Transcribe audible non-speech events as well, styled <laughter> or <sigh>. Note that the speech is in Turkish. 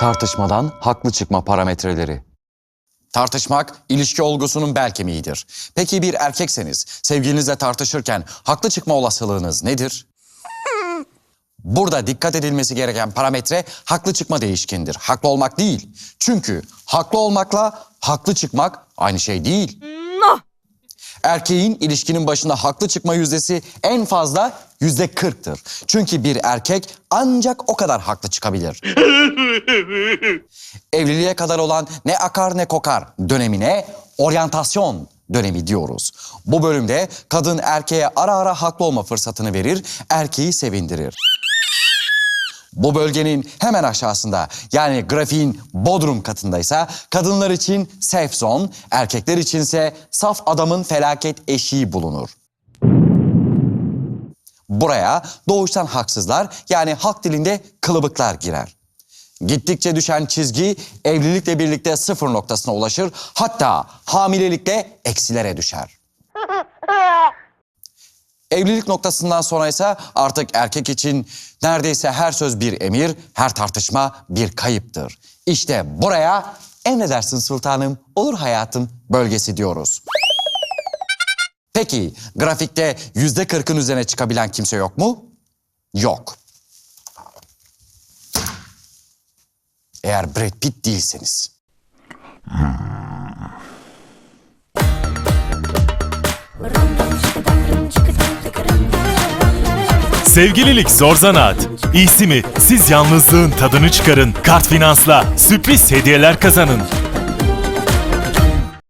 Tartışmadan haklı çıkma parametreleri. Tartışmak ilişki olgusunun bel kemiğidir. Peki bir erkekseniz sevgilinizle tartışırken haklı çıkma olasılığınız nedir? Burada dikkat edilmesi gereken parametre haklı çıkma değişkendir. Haklı olmak değil. Çünkü haklı olmakla haklı çıkmak aynı şey değil. Erkeğin ilişkinin başında haklı çıkma yüzdesi en fazla yüzde kırktır. Çünkü bir erkek ancak o kadar haklı çıkabilir. <laughs> Evliliğe kadar olan ne akar ne kokar dönemine oryantasyon dönemi diyoruz. Bu bölümde kadın erkeğe ara ara haklı olma fırsatını verir, erkeği sevindirir. Bu bölgenin hemen aşağısında yani grafiğin bodrum katındaysa kadınlar için safe zone, erkekler içinse saf adamın felaket eşiği bulunur. Buraya doğuştan haksızlar yani halk dilinde kılıbıklar girer. Gittikçe düşen çizgi evlilikle birlikte sıfır noktasına ulaşır hatta hamilelikle eksilere düşer. Evlilik noktasından sonra ise artık erkek için neredeyse her söz bir emir, her tartışma bir kayıptır. İşte buraya emredersin sultanım, olur hayatım bölgesi diyoruz. Peki grafikte yüzde kırkın üzerine çıkabilen kimse yok mu? Yok. Eğer Brad Pitt değilseniz. Sevgililik zor zanaat. İyisi mi siz yalnızlığın tadını çıkarın. Kart Finans'la sürpriz hediyeler kazanın.